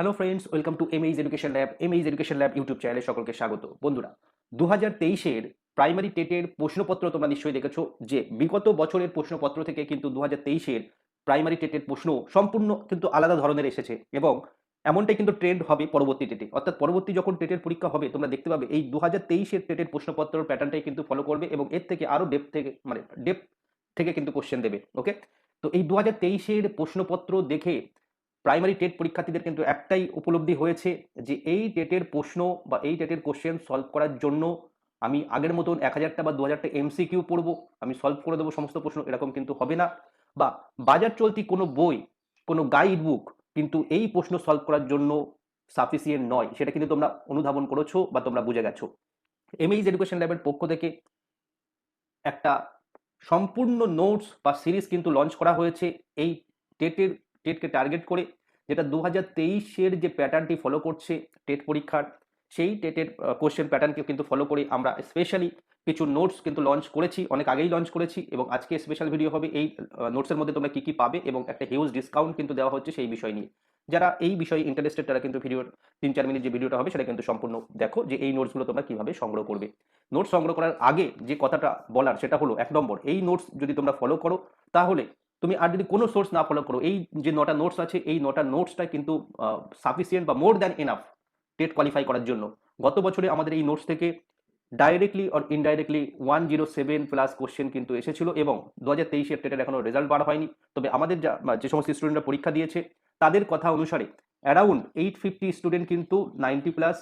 Hello friends welcome to এমএইজ education lab M এমএইজ education lab YouTube চ্যানেলে সকলকে স্বাগত। বন্ধুরা দু হাজার তেইশের প্রাইমারি টেটের প্রশ্নপত্র তোমরা নিশ্চয়ই দেখেছ যে বিগত বছরের প্রশ্নপত্র থেকে কিন্তু দু হাজার তেইশের প্রাইমারি টেটের প্রশ্ন সম্পূর্ণ কিন্তু আলাদা ধরনের এসেছে এবং এমনটাই কিন্তু ট্রেন্ড হবে পরবর্তী টেটে। অর্থাৎ পরবর্তী যখন টেটের পরীক্ষা হবে, তোমরা দেখতে পাবে এই দু হাজার তেইশের টেটের প্রশ্নপত্র প্যাটার্নটাই কিন্তু ফলো করবে এবং এর থেকে আরও ডেপ থেকে মানে ডেপ থেকে কিন্তু কোশ্চেন দেবে ওকে তো এই দু হাজার তেইশের প্রশ্নপত্র দেখে প্রাইমারি টেট পরীক্ষার্থীদের কিন্তু একটাই উপলব্ধি হয়েছে যে এই টেটের প্রশ্ন বা এই টেটের কোশ্চেন সলভ করার জন্য আমি আগের মতন এক হাজারটা বা দু হাজারটা এমসিকিউ পড়ব, আমি সলভ করে দেবো সমস্ত প্রশ্ন, এরকম কিন্তু হবে না। বা বাজার চলতি কোনো বই, কোনো গাইড বুক কিন্তু এই প্রশ্ন সলভ করার জন্য সাফিসিয়েন্ট নয়, সেটা কিন্তু তোমরা অনুধাবন করেছ বা তোমরা বুঝে গেছো। এমএইজ এডুকেশন ল্যাবের পক্ষ থেকে একটা সম্পূর্ণ নোটস বা সিরিজ কিন্তু লঞ্চ করা হয়েছে এই টেটের টেটকে টার্গেট করে। যেটা দু হাজার তেইশের যে প্যাটার্নটি ফলো করছে টেট পরীক্ষার, সেই টেটের কোশ্চেন প্যাটার্নকে কিন্তু ফলো করে আমরা স্পেশালি কিছু নোটস কিন্তু লঞ্চ করেছি, অনেক আগেই লঞ্চ করেছি এবং আজকে স্পেশাল ভিডিও হবে এই নোটসের মধ্যে তোমরা কী কী পাবে এবং একটা হিউজ ডিসকাউন্ট কিন্তু দেওয়া হচ্ছে সেই বিষয় নিয়ে। যারা এই বিষয়ে ইন্টারেস্টেড তারা কিন্তু ভিডিওর তিন চার মিনিট যে ভিডিওটা হবে সেটা কিন্তু সম্পূর্ণ দেখো যে এই নোটসগুলো তোমরা কীভাবে সংগ্রহ করবে। নোটস সংগ্রহ করার আগে যে কথাটা বলার সেটা হলো এক নম্বর, এই নোটস যদি তোমরা ফলো করো, তাহলে তুমি আর যদি কোনো সোর্স না ফলো করো, এই যে নটা নোটস আছে, এই নটা নোটসটা কিন্তু সাফিসিয়েন্ট বা more than enough TET qualify করার জন্য। গত বছরে আমাদের এই নোটস থেকে directly or indirectly one zero seven plus question কিন্তু এসেছিল এবং দু হাজার তেইশের টেটের এখনও রেজাল্ট বার হয়নি। তবে আমাদের যা যে সমস্ত স্টুডেন্টরা পরীক্ষা দিয়েছে, তাদের কথা অনুসারে অ্যারাউন্ড এইট ফিফটি স্টুডেন্ট কিন্তু নাইনটি প্লাস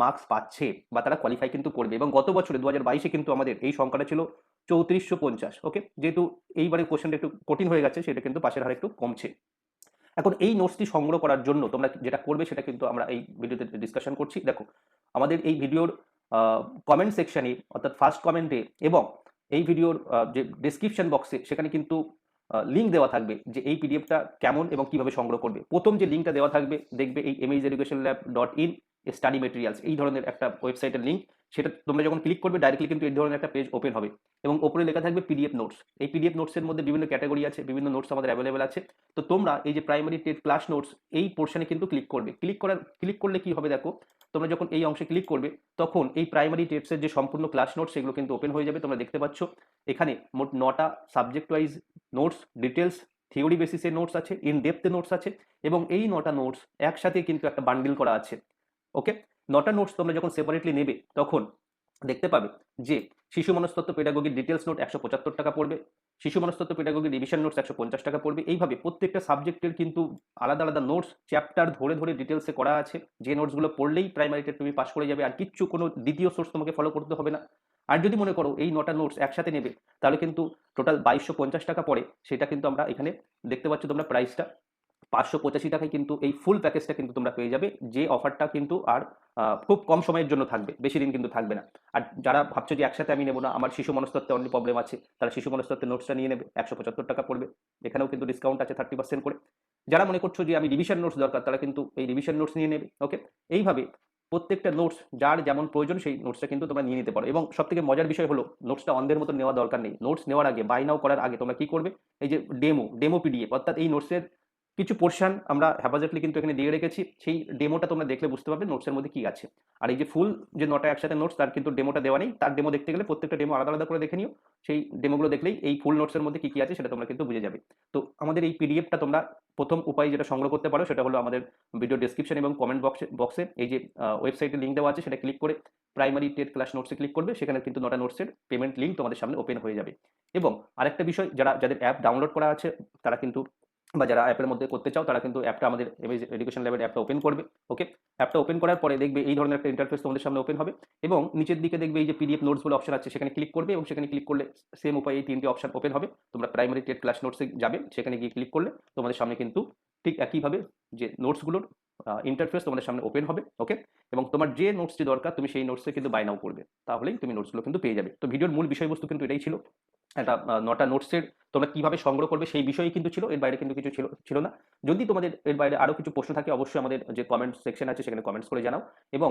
মার্কস পাচ্ছে বা তারা কোয়ালিফাই কিন্তু করবে এবং গত বছরে দু হাজার বাইশে কিন্তু আমাদের এই সংখ্যাটা ছিল চৌত্রিশশো পঞ্চাশ ওকে যেহেতু এইবারে কোশ্চেনটা একটু কঠিন হয়ে গেছে, সেটা কিন্তু পাশের হার একটু কমছে। এখন এই নোটসটি সংগ্রহ করার জন্য তোমরা যেটা করবে সেটা কিন্তু আমরা এই ভিডিওতে ডিসকাশন করছি। দেখো, আমাদের এই ভিডিওর কমেন্ট সেকশানে অর্থাৎ ফার্স্ট কমেন্টে এবং এই ভিডিওর যে ডিসক্রিপশন বক্সে সেখানে কিন্তু লিঙ্ক দেওয়া থাকবে যে এই পিডিএফটা কেমন এবং কীভাবে সংগ্রহ করবে। প্রথম যে লিঙ্কটা দেওয়া থাকবে, দেখবে এই এমএইজ education lab dot in study materials এই ধরনের একটা ওয়েবসাইটের লিঙ্ক সেটা তোমরা যখন ক্লিক করবে ডাইরেক্টলি কিন্তু এই ধরনের একটা পেজ ওপেন হবে। এবং ওপরে লেখা থাকবে পিডিএফ নোটস এই পিডিএফ নোটসের মধ্যে বিভিন্ন ক্যাটাগরি আছে, বিভিন্ন নোটস আমাদের অ্যাভেলেবেল আছে। তো তোমরা এই যে প্রাইমারি টেট ক্লাস নোটস এই পোর্শনে কিন্তু ক্লিক করবে। ক্লিক করার ক্লিক করলে কি হবে দেখো, তোমরা যখন এই অংশে ক্লিক করবে, তখন এই প্রাইমারি টেটসের যে সম্পূর্ণ ক্লাস নোটস সেগুলো কিন্তু ওপেন হয়ে যাবে। তোমরা দেখতে পাচ্ছ, এখানে মোট নটা subject wise notes details theory বেসিসে নোটস আছে ইন ডেপথে নোটস আছে, এবং এই নটা নোটস একসাথে কিন্তু একটা বান্ডিল করা আছে। ওকে নটা নোটস তোমরা যখন সেপারেটলি নেবে, তখন দেখতে পাবে যে শিশু মনস্তত্ত্ব পেডাগোগির ডিটেলস নোট একশো পঁচাত্তর টাকা পড়বে শিশু মনস্তত্ত্ব পেডাগোগির রিভিশন নোটস একশো পঞ্চাশ টাকা পড়বে। এইভাবে প্রত্যেকটা সাবজেক্টের কিন্তু আলাদা আলাদা নোটস চ্যাপ্টার ধরে ধরে ডিটেলসে করা আছে। যে নোটসগুলো পড়লেই প্রাইমারিতে তুমি পাস করে যাবে, আর কিচ্ছু কোনো দ্বিতীয় সোর্স তোমাকে ফলো করতে হবে না। আর যদি মনে করো এই নটা নোটস একসাথে নেবে, তাহলে কিন্তু টোটাল বাইশশো পঞ্চাশ টাকা পড়ে। সেটা কিন্তু আমরা এখানে দেখতে পাচ্ছ তোমরা প্রাইসটা পাঁচশো পঁচাশি টাকায় কিন্তু এই ফুল প্যাকেজটা কিন্তু তোমরা পেয়ে যাবে। যে অফারটা কিন্তু আর খুব কম সময়ের জন্য থাকবে, বেশি দিন কিন্তু থাকবে না। আর যারা ভাবছ যে একসাথে আমি নেব না, আমার শিশু মনস্তত্ত্বে অনেক প্রবলেম আছে, তারা শিশু মনস্তত্ত্বের নোটসটা নিয়ে নেবে, একশো পঁচাত্তর টাকা পড়বে, এখানেও কিন্তু ডিসকাউন্ট আছে থার্টি পার্সেন্ট করে। যারা মনে করছ যে আমি রিভিশন নোটস দরকার, তারা কিন্তু এই রিভিশন নোটস নিয়ে নেবে ওকে এইভাবে প্রত্যেকটা নোটস যার যেমন প্রয়োজন সেই নোটসটা কিন্তু তোমরা নিয়ে নিতে পারো। এবং সব থেকে মজার বিষয় হলো নোটসটা অন্ধের মতো নেওয়া দরকার নেই। নোটস নেওয়ার আগে বাই নাও করার আগে তোমরা কি করবে? এই যে ডেমো ডেমো পিডিএফ অর্থাৎ এই নোটসের কিছু পোর্শন আমরা হ্যাপাজেটলি কিন্তু এখানে দিয়ে রেখেছি। সেই ডেমোটা তোমরা দেখলে বুঝতে পারবে নোটসের মধ্যে কি আছে। আর এই যে ফুল যে নটা একসাথে নোটস তার কিন্তু ডেমোটা দেওয়া নেই। তার ডেমো দেখতে গেলে প্রত্যেকটা ডেমো আলাদা আলাদা করে দেখে নিও। সেই ডেমোগুলো দেখলেই এই ফুল নোটসের মধ্যে কি কি আছে সেটা তোমরা কিন্তু বুঝে যাবে। তো আমাদের এই পিডিএফটা তোমরা প্রথম উপায় যেটা সংগ্রহ করতে পারো সেটা হলো আমাদের ভিডিও ডিসক্রিপশন এবং কমেন্ট বক্সে বক্সে এই যে ওয়েবসাইটের লিঙ্ক দেওয়া আছে সেটা ক্লিক করে প্রাইমারি টেট ক্লাস নোটসে ক্লিক করবে। সেখানে কিন্তু নটা নোটসের পেমেন্ট লিঙ্ক তোমাদের সামনে ওপেন হয়ে যাবে। এবং আরেকটা বিষয়, যারা যাদের অ্যাপ ডাউনলোড করা আছে, তারা কিন্তু বা যারা অ্যাপের মধ্যে করতে চাও, তারা কিন্তু অ্যাপটা আমাদের এডুকেশন ল্যাবের অ্যাপটা ওপেন করবে ওকে অ্যাপটা ওপেন করার পরে দেখবে এই ধরনের একটা ইন্টারফেস তোমাদের সামনে ওপেন হবে এবং নিচের দিকে দেখবে এই যে পিডিএফ নোটস বলে অপশন আছে, সেখানে ক্লিক করবে এবং সেখানে ক্লিক করলে সেম উপায়ে এই তিনটি অপশন ওপেন হবে। তোমরা প্রাইমারি টেট ক্লাস নোটসে যাবে, সেখানে গিয়ে ক্লিক করলে তোমাদের সামনে কিন্তু ঠিক একইভাবে যে নোটসগুলোর ইন্টারফেস তোমাদের সামনে ওপেন হবে ওকে এবং তোমার যে নোটসটি দরকার, তুমি সেই নোটসে কিন্তু বাই নাও করবে। তাহলেই তুমি নোটসগুলো কিন্তু পেয়ে যাবে। তো ভিডিওর মূল বিষয়বস্তু কিন্তু এটাই ছিল। একটা নটা নোটসের তোমরা কীভাবে সংগ্রহ করবে সেই বিষয়েই কিন্তু ছিল, এর বাইরে কিন্তু কিছু ছিল ছিল না। যদি তোমাদের এর বাইরে আরও কিছু প্রশ্ন থাকে, অবশ্যই আমাদের যে কমেন্ট সেকশন আছে সেখানে কমেন্টস করে জানাও এবং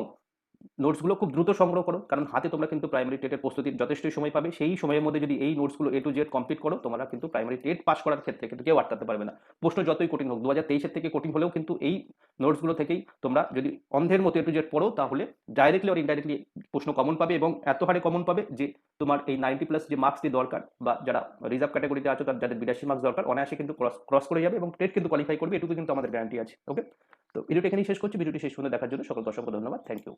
নোটসগুলো খুব দ্রুত সংগ্রহ করো, কারণ হাতে তোমরা কিন্তু প্রাইমারি টেটের প্রস্তুতির যথেষ্টই সময় পাবে। সেই সময়ের মধ্যে যদি এই নোটসগুলো এ টু জেড কমপ্লিট করো, তোমরা কিন্তু প্রাইমারি টেট পাস করার ক্ষেত্রে কিন্তু কেউ আটকাতে পারবে না। প্রশ্ন যতই কঠিন হোক দু হাজার তেইশের থেকে কঠিন হলেও কিন্তু এই নোটসগুলো থেকেই তোমরা যদি অন্ধের মতো এ টু জেড পড়ো, তাহলে ডাইরেক্টলি আর ইনডাইরেক্টলি প্রশ্ন কমন পাবে এবং এত হারে কমন পাবে যে তোমার এই নাইনটি প্লাস যে মার্কস দিয়ে দরকার বা যারা রিজার্ভ ক্যাটাগরিতে আছো তার যাদের বিরাশি মার্কস দরকার, অনায়াসে কিন্তু ক্রস ক্রস করে যাবে এবং টেট কিন্তু কোয়ালিফাই করবে। এটুকু কিন্তু আমাদের গ্যারান্টি আছে ওকে তো ভিডিওটি এখানেই শেষ করছি। ভিডিওটি শেষ পর্যন্ত দেখার জন্য সকল দর্শককে ধন্যবাদ। Thank you